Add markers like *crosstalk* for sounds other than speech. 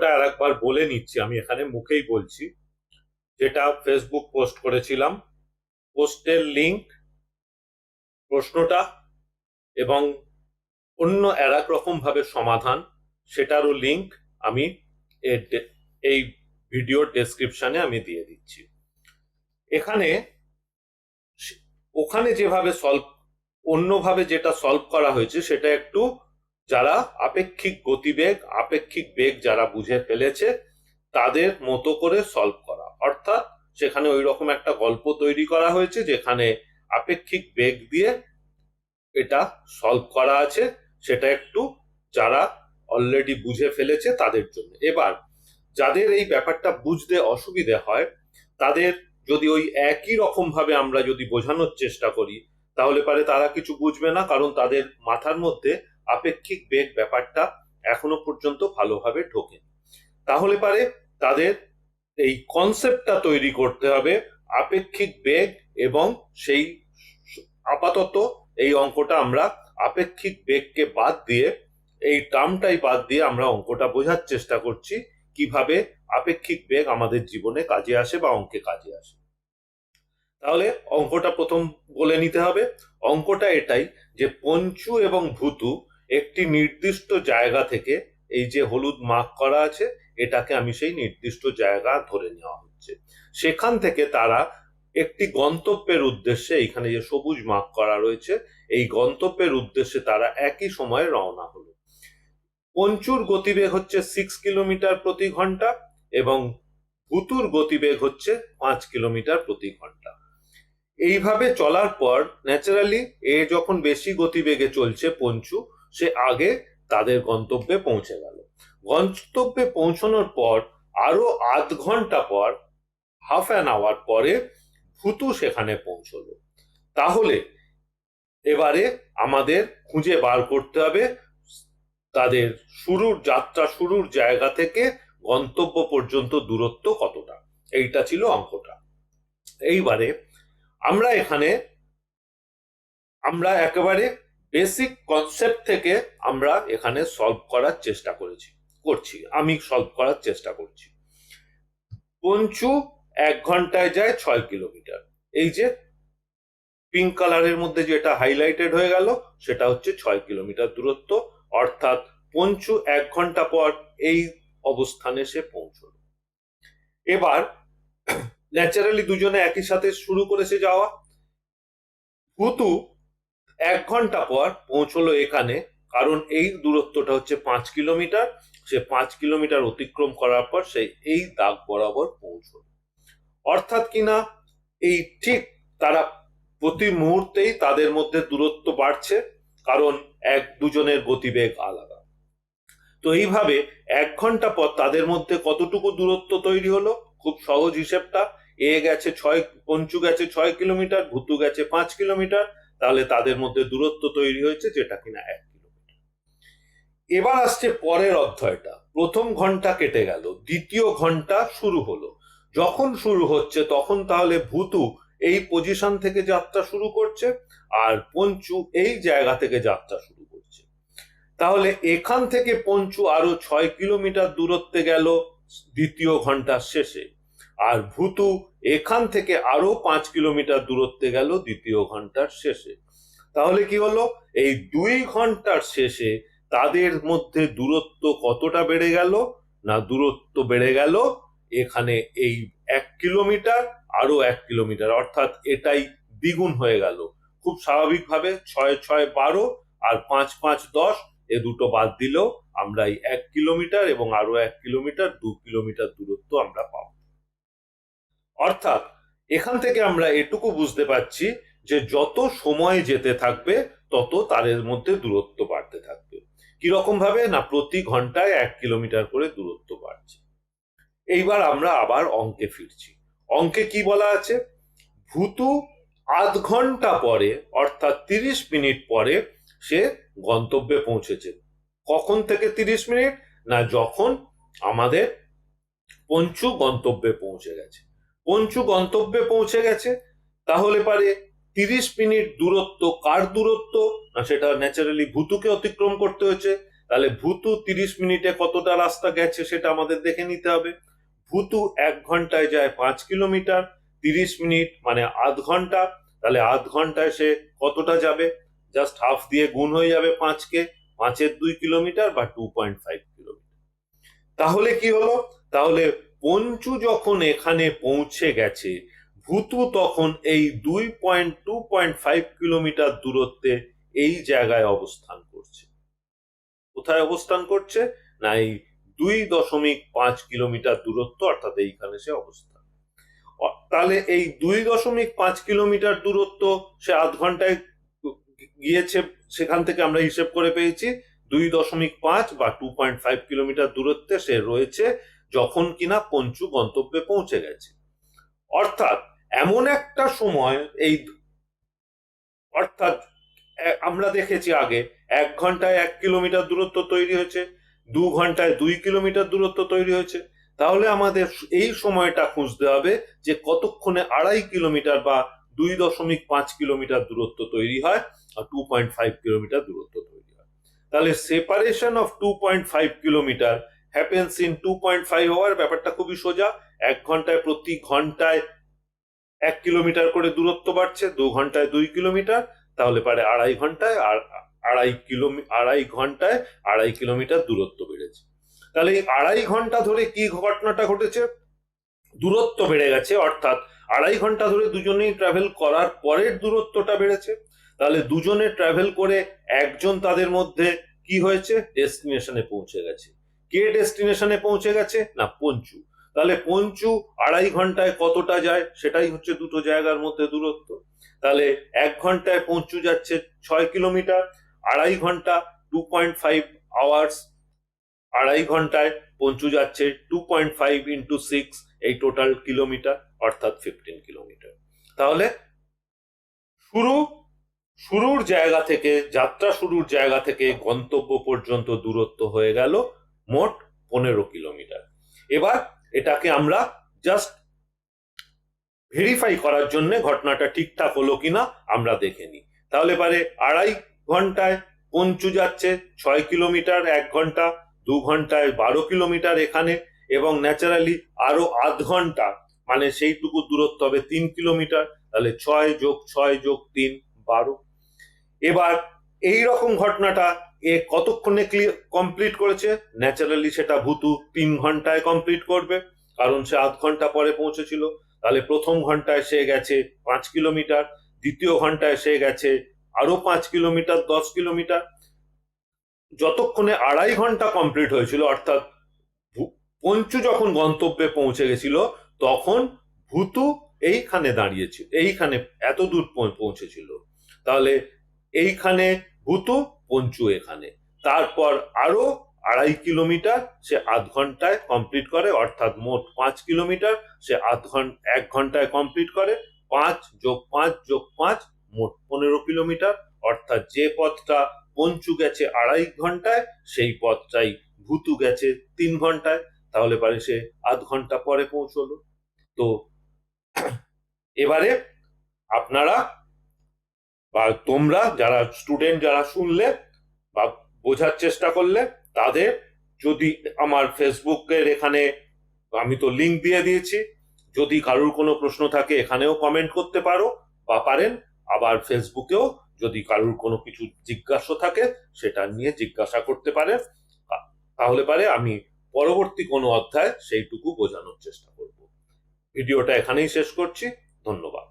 অঙ্কটা আর একবার বলে নিচ্ছি, আমি এখানে মুখেই বলছি। যেটা ফেসবুক পোস্ট করেছিলাম পোস্টের লিঙ্ক প্রশ্নটা এবং অন্য আর এক রকম ভাবে সমাধান, সেটারও লিঙ্ক আমি এই ভিডিওর ডেসক্রিপশনে আমি দিয়ে দিচ্ছি। এখানে ওখানে যেভাবে সলভ অন্যভাবে যেটা সলভ করা হয়েছে, সেটা একটু যারা আপেক্ষিক গতিবেগ, আপেক্ষিক বেগ যারা বুঝে ফেলেছে, তাদের মতো করে সলভ করা। অর্থাৎ সেখানে ওই রকম একটা গল্প তৈরি করা হয়েছে, যেখানে আপেক্ষিক বেগ দিয়ে এটা সলভ করা আছে। সেটা একটু যারা অলরেডি বুঝে ফেলেছে তাদের জন্য। এবার, যাদের এই ব্যাপারটা বুঝতে অসুবিধে হয়, তাদের যদি ওই একই রকম ভাবে আমরা যদি বোঝানোর চেষ্টা করি, তাহলে পারে তারা কিছু বুঝবে না, কারণ তাদের মাথার মধ্যে আপেক্ষিক বেগ ব্যাপারটা এখনও পর্যন্ত ভালোভাবে ঢোকেনি। তাহলে পারে তাদের এই কনসেপ্টটা তৈরি করতে হবে আপেক্ষিক বেগ এবং সেই আপাতত এই অঙ্কটা আমরা আপেক্ষিক বেগকে বাদ দিয়ে, এই টার্মটাই বাদ দিয়ে আমরা অঙ্কটা বোঝার চেষ্টা করছি, কীভাবে আপেক্ষিক বেগ আমাদের জীবনে কাজে আসে বা অঙ্কে কাজে আসে। তাহলে অঙ্কটা প্রথম বলে নিতে হবে। অঙ্কটা এটাই যে পঞ্চু এবং ভূতু একটি নির্দিষ্ট জায়গা থেকে এই যে হলুদ মার্ক করা আছে, এটাকে আমি সেই নির্দিষ্ট জায়গা ধরে নেওয়া হচ্ছে। সেখান থেকে তারা একটি গন্তব্যের উদ্দেশ্যে এখানে যে সবুজ মার্ক করা রয়েছে, এই গন্তব্যের উদ্দেশ্যে তারা একই সময়ে রওনা হলো। পঞ্চুর গতিবেগ হচ্ছে সিক্স কিলোমিটার প্রতি ঘণ্টা এবং ভুতুর গতিবেগ হচ্ছে পাঁচ কিলোমিটার প্রতি ঘণ্টা। এইভাবে চলার পর ন্যাচারালি এ যখন বেশি গতিবেগে চলছে পঞ্চু সে আগে তাদের গন্তব্যে পৌঁছে গেল। গন্তব্যে পৌঁছানোর পর আরও আধ ঘণ্টা পর হাফ অ্যান আওয়ার পরে ভুতু সেখানে পৌঁছলো। তাহলে এবারে আমাদের খুঁজে বার করতে হবে তাদের শুরুর যাত্রা শুরুর জায়গা থেকে গন্তব্য পর্যন্ত দূরত্ব কতটা। এইটা ছিল অঙ্কটা। এইবারে আমরা এখানে আমরা একেবারে বেসিক কনসেপ্ট থেকে আমরা এখানে সলভ করার চেষ্টা করেছি, করছি, আমি সলভ করার চেষ্টা করছি। পঞ্চু এক ঘন্টায় যায় ছয় কিলোমিটার। এই যে পিঙ্ক কালারের মধ্যে যেটা হাইলাইটেড হয়ে গেল, সেটা হচ্ছে ছয় কিলোমিটার দূরত্ব, অর্থাৎ পঞ্চু এক ঘণ্টা পর এই অবস্থানে সে পৌঁছল। এবার *coughs* ন্যাচারালি দুজনে একই সাথে শুরু করেছে যাওয়া। হুতু এক ঘণ্টা পর পৌঁছলো এখানে, কারণ এই দূরত্বটা হচ্ছে পাঁচ কিলোমিটার। সে পাঁচ কিলোমিটার অতিক্রম করার পর সে এই দাগ বরাবর পৌঁছল। অর্থাৎ কিনা, এই ঠিক তারা প্রতি মুহূর্তেই তাদের মধ্যে দূরত্ব বাড়ছে, কারণ এক দুজনের গতিবেগ আলাদা। তো এইভাবে এক ঘণ্টা পর তাদের মধ্যে কতটুকু দূরত্ব তৈরি হলো? খুব সহজ হিসেবটা, এ গেছে ছয়, পঞ্চু গেছে ছয় কিলোমিটার, ভুতু গেছে পাঁচ কিলোমিটার তাহলে তাদের মধ্যে দূরত্ব তৈরি হয়েছে যেটা কিনা এক কিলোমিটার। এবার আসছে পরের অধ্যায়টা। প্রথম ঘণ্টা কেটে গেল, দ্বিতীয় ঘণ্টা শুরু হলো। যখন শুরু হচ্ছে, তখন তাহলে ভূতু এই পজিশন থেকে যাত্রা শুরু করছে আর পঞ্চু এই জায়গা থেকে যাত্রা শুরু করছে। তাহলে এখান থেকে পঞ্চু আরও ছয় কিলোমিটার দূরত্বে গেল, দ্বিতীয় ঘণ্টার শেষে। আর ভূতু এখান থেকে আরও পাঁচ কিলোমিটার দূরত্বে গেল দ্বিতীয় ঘণ্টার শেষে। তাহলে কি হলো? এই দুই ঘণ্টার শেষে তাদের মধ্যে দূরত্ব কতটা বেড়ে গেল? না, দূরত্ব বেড়ে গেল এখানে এই এক কিলোমিটার, আরও এক কিলোমিটার। অর্থাৎ এটাই দ্বিগুণ হয়ে গেল। খুব স্বাভাবিকভাবে ছয় ছয়, বারো আর পাঁচ পাঁচ, দশ এ দুটো বাদ দিলেও আমরা এই এক কিলোমিটার এবং আরও এক কিলোমিটার, দু কিলোমিটার দূরত্ব আমরা পাব। অর্থাৎ এখান থেকে আমরা এটুকু বুঝতে পারছি যে যত সময় যেতে থাকবে, তত তাদের মধ্যে দূরত্ব বাড়তে থাকবে। কীরকম ভাবে? না, প্রতি ঘন্টায় এক কিলোমিটার করে দূরত্ব বাড়ছে। এইবার আমরা আবার অঙ্কে ফিরছি। অঙ্কে কি বলা আছে? ভূতু আধ ঘণ্টা পরে, অর্থাৎ তিরিশ মিনিট পরে সে গন্তব্যে পৌঁছেছে। কখন থেকে তিরিশ মিনিট? না, যখন আমাদের পঞ্চু গন্তব্যে পৌঁছে গেছে। পঞ্চু গন্তব্যে পৌঁছে গেছে, তাহলে পারে তিরিশ মিনিট দূরত্ব। কার দূরত্ব? না, সেটা ন্যাচারালি ভূতুকে অতিক্রম করতে হয়েছে। তাহলে ভূতু তিরিশ মিনিটে কতটা রাস্তা গেছে সেটা আমাদের দেখে নিতে হবে। ভূতু এক ঘন্টায় যায় পাঁচ কিলোমিটার, তিরিশ মিনিট মানে আধ ঘণ্টা। তাহলে আধ ঘন্টায় সে কতটা যাবে? জাস্ট হাফ দিয়ে গুণ হয়ে যাবে পাঁচকে। পাঁচের দুই কিলোমিটার বা টু পয়েন্ট ফাইভ কিলোমিটার। তাহলে কি হলো? তাহলে পঞ্চু যখন এখানে পৌঁছে গেছে, ভূতু তখন এই দুই point two point five kilometre দূরত্বে এই জায়গায় অবস্থান করছে। কোথায় অবস্থান করছে? না, এই দুই দশমিক পাঁচ কিলোমিটার দূরত্ব, অর্থাৎ এইখানে সে অবস্থান। তাহলে এই দুই দশমিক পাঁচ কিলোমিটার দূরত্ব সে আধ ঘন্টায় গিয়েছে, সেখান থেকে আমরা হিসেব করে পেয়েছি, দুই দশমিক পাঁচ বা টু পয়েন্ট ফাইভ কিলোমিটার দূরত্বে সে রয়েছে যখন কিনা পঞ্চু গন্তব্যে পৌঁছে গেছে। অর্থাৎ এমন একটা সময় এই অর্থাৎ আমরা দেখেছি আগে এক ঘন্টায় এক কিলোমিটার দূরত্ব তৈরি হয়েছে, দু ঘন্টায় দুই কিলোমিটার দূরত্ব তৈরি হয়েছে। তাহলে আমাদের এই সময়টা খুঁজতে হবে যে কতক্ষণে আড়াই কিলোমিটার বা দুই দশমিক পাঁচ কিলোমিটার দূরত্ব তৈরি হয় আর টু পয়েন্ট ফাইভ কিলোমিটার দূরত্ব তৈরি হয়। তাহলে separation of two point five kilometre happens in two point five hour ব্যাপারটা খুবই সোজা। এক ঘন্টায় প্রতি ঘন্টায় এক কিলোমিটার করে দূরত্ব বাড়ছে, দু ঘন্টায় দুই কিলোমিটার, তাহলে পারে আড়াই ঘন্টায়, আর আড়াই কিলোমি, আড়াই ঘন্টায় আড়াই কিলোমিটার দূরত্ব বেড়েছে। তাহলে এই আড়াই ঘণ্টা ধরে কি ঘটনাটা ঘটেছে? দূরত্ব বেড়ে গেছে, অর্থাৎ আড়াই ঘণ্টা ধরে দুজনেই ট্রাভেল করার পরের দূরত্বটা বেড়েছে। তাহলে দুজনে ট্রাভেল করে একজন তাদের মধ্যে কি হয়েছে? ডেস্টিনেশনে পৌঁছে গেছে। কে ডেস্টিনেশনে পৌঁছে গেছে? না, পঞ্চু। তাহলে পঞ্চু আড়াই ঘন্টায় কতটা যায়? সেটাই হচ্ছে দুটো জায়গার মধ্যে দূরত্ব। তাহলে এক ঘন্টায় পঞ্চু যাচ্ছে ছয় কিলোমিটার, আড়াই ঘণ্টা টু পয়েন্ট ফাইভ আওয়ার্স আড়াই ঘন্টায় পঞ্চু যাচ্ছে two point five into six এই টোটাল কিলোমিটার, অর্থাৎ ফিফটিন কিলোমিটার। তাহলে শুরু, শুরুর জায়গা থেকে, যাত্রা শুরুর জায়গা থেকে গন্তব্য পর্যন্ত দূরত্ব হয়ে গেল। মোট পনেরো কিলোমিটার। এবার এটাকে আমরা জাস্ট ভেরিফাই করার জন্য ঘটনাটা ঠিকঠাক হলো কিনা আমরা দেখে নিই। তাহলে পারে আড়াই ঘন্টায় পঞ্চু যাচ্ছে, ছয় কিলোমিটার, এক ঘণ্টা, দু ঘন্টায় বারো কিলোমিটার এখানে এবং ন্যাচারালি আরও আধ ঘণ্টা মানে সেইটুকু দূরত্ব হবে তিন কিলোমিটার, তাহলে ছয় যোগ ছয় যোগ তিন, বারো। এবার এই রকম ঘটনাটা এ কতক্ষণে কমপ্লিট করেছে? ন্যাচারালি সেটা ভূতু তিন ঘন্টায় কমপ্লিট করবে। কারণ সে আধ ঘণ্টা পরে পৌঁছেছিল। তাহলে প্রথম ঘন্টায় সে গেছে পাঁচ কিলোমিটার, দ্বিতীয় ঘন্টায় সে গেছে আরও পাঁচ কিলোমিটার, দশ কিলোমিটার। যতক্ষণে আড়াই ঘণ্টা কমপ্লিট হয়েছিল, অর্থাৎ পঞ্চু যখন গন্তব্যে পৌঁছে গেছিল, তখন ভূতু এইখানে দাঁড়িয়েছিল, এইখানে এত দূর পৌঁছেছিল। তাহলে এইখানে ভূতু পঞ্চু এখানে। তারপর আরও আড়াই কিলোমিটার সে আধ ঘন্টায় কমপ্লিট করে, অর্থাৎ মোট পাঁচ কিলোমিটার সে আধ ঘণ্টা এক ঘন্টায় কমপ্লিট করে, পাঁচ যোগ পাঁচ যোগ পাঁচ, মোট পনেরো কিলোমিটার। অর্থাৎ যে পথটা পঞ্চু গেছে আড়াই ঘন্টায়, সেই পথটাই ভূতু গেছে তিন ঘন্টায়। তাহলে পারে সে আধ ঘণ্টা পরে পৌঁছলো। তো এবারে আপনারা বা তোমরা যারা স্টুডেন্ট যারা শুনলে বা বোঝার চেষ্টা করলে, তাদের যদি আমার ফেসবুকের এখানে আমি তো লিংক দিয়ে দিয়েছি, যদি কারোর কোনো প্রশ্ন থাকে এখানেও কমেন্ট করতে পারো বা পারেন। আবার ফেসবুকেও যদি কারোর কোনো কিছু জিজ্ঞাসা থাকে, সেটা নিয়ে জিজ্ঞাসা করতে পারে। তাহলে পারে আমি পরবর্তী কোনো অধ্যায় সেইটুকু বোঝানোর চেষ্টা করব। ভিডিওটা এখানেই শেষ করছি। ধন্যবাদ।